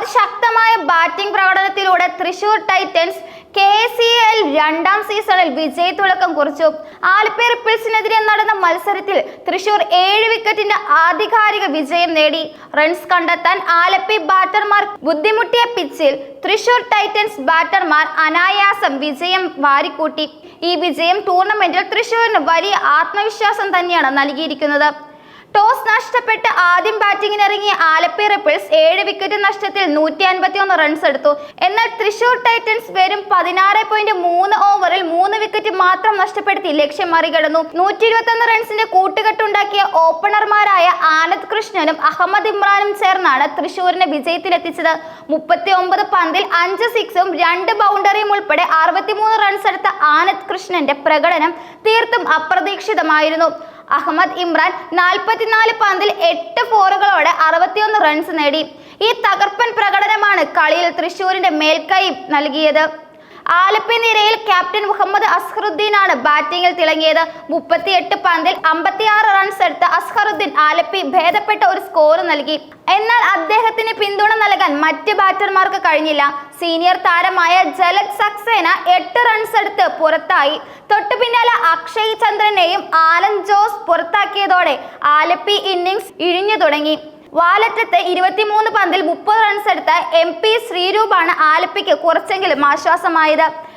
അതിശക്തമായ ബാറ്റിംഗ് പ്രകടനത്തിലൂടെ Thrissur Titans K C L രണ്ടാം സീസണിൽ വിജയത്തുടക്കം കുറിച്ചു. ആലപ്പേർ പിൾസിനെതിരെ നടന്ന മത്സരത്തിൽ തൃശൂർ ഏഴ് വിക്കറ്റിന്റെ ആധികാരിക വിജയം നേടി. റൺസ് കണ്ടെത്താൻ ആലപ്പി ബാറ്റർമാർ ബുദ്ധിമുട്ടിയ പിച്ചിൽ തൃശൂർ ടൈറ്റൻസ് ബാറ്റർമാർ അനായാസം വിജയം വാരിക്കൂട്ടി. ഈ വിജയം ടൂർണമെന്റിൽ തൃശൂരിന് വലിയ ആത്മവിശ്വാസം തന്നെയാണ് നൽകിയിരിക്കുന്നത്. ടോസ് നഷ്ടപ്പെട്ട് ആദ്യം ബാറ്റിംഗിനിറങ്ങിയ ആലപ്പി റിപ്പിൾസ് ഏഴ് വിക്കറ്റ് നഷ്ടത്തിൽ നൂറ്റി അൻപത്തി ഒന്ന് റൺസ് എടുത്തു. എന്നാൽ തൃശൂർ ടൈറ്റൻസ് വെറും പതിനാറ് പോയിന്റ് മൂന്ന് ഓവറിൽ മൂന്ന് വിക്കറ്റ് മാത്രം നഷ്ടപ്പെടുത്തി ലക്ഷ്യം മറികടന്നു. നൂറ്റി ഇരുപത്തി ഒന്ന് റൺസിന്റെ കൂട്ടുകെട്ടുണ്ടാക്കിയ ഓപ്പണർമാരായ ആനന്ദ് കൃഷ്ണനും അഹമ്മദ് ഇമ്രാനും ചേർന്നാണ് തൃശൂരിനെ വിജയത്തിലെത്തിച്ചത്. മുപ്പത്തി ഒമ്പത് പന്തിൽ അഞ്ച് സിക്സും രണ്ട് ബൗണ്ടറിയും ഉൾപ്പെടെ അറുപത്തിമൂന്ന് റൺസ് എടുത്ത ആനന്ദ് കൃഷ്ണന്റെ പ്രകടനം തീർത്തും അപ്രതീക്ഷിതമായിരുന്നു. അഹമ്മദ് ഇമ്രാൻ നാൽപ്പത്തിനാല് പന്തിൽ എട്ട് ഫോറുകളോടെ അറുപത്തിയൊന്ന് റൺസ് നേടി. ഈ തകർപ്പൻ പ്രകടനമാണ് കളിയിൽ തൃശൂരിന്റെ മേൽക്കൈ നൽകിയത്. ആലപ്പി നിരയിൽ ക്യാപ്റ്റൻ മുഹമ്മദ് അസ്ഹറുദ്ദീൻ ആണ് ബാറ്റിംഗിൽ തിളങ്ങിയത്. മുപ്പത്തിയെട്ട് പന്തിൽ അമ്പത്തിയാറ് റൺസ് എടുത്ത അസ്ഹറുദ്ദീൻ ആലപ്പി ഭേദപ്പെട്ട ഒരു സ്കോർ നൽകി. എന്നാൽ അദ്ദേഹത്തിന് പിന്തുണ നൽകാൻ മറ്റ് ബാറ്റർമാർക്ക് കഴിഞ്ഞില്ല. സീനിയർ താരമായ ജലത് സക്സേന എട്ട് റൺസ് എടുത്ത് പുറത്തായി. തൊട്ടു പിന്നാലെ അക്ഷയ് ചന്ദ്രനെയും ആലൻ ജോസ് പുറത്താക്കിയതോടെ ആലപ്പി ഇന്നിംഗ്സ് ഇഴിഞ്ഞു തുടങ്ങി. വാലറ്റത്ത് ഇരുപത്തിമൂന്ന് പന്തിൽ മുപ്പത് റൺസ് എടുത്ത എം പി ശ്രീരൂപാണ് ആലപ്പിക്ക് കുറച്ചെങ്കിലും ആശ്വാസമായത്.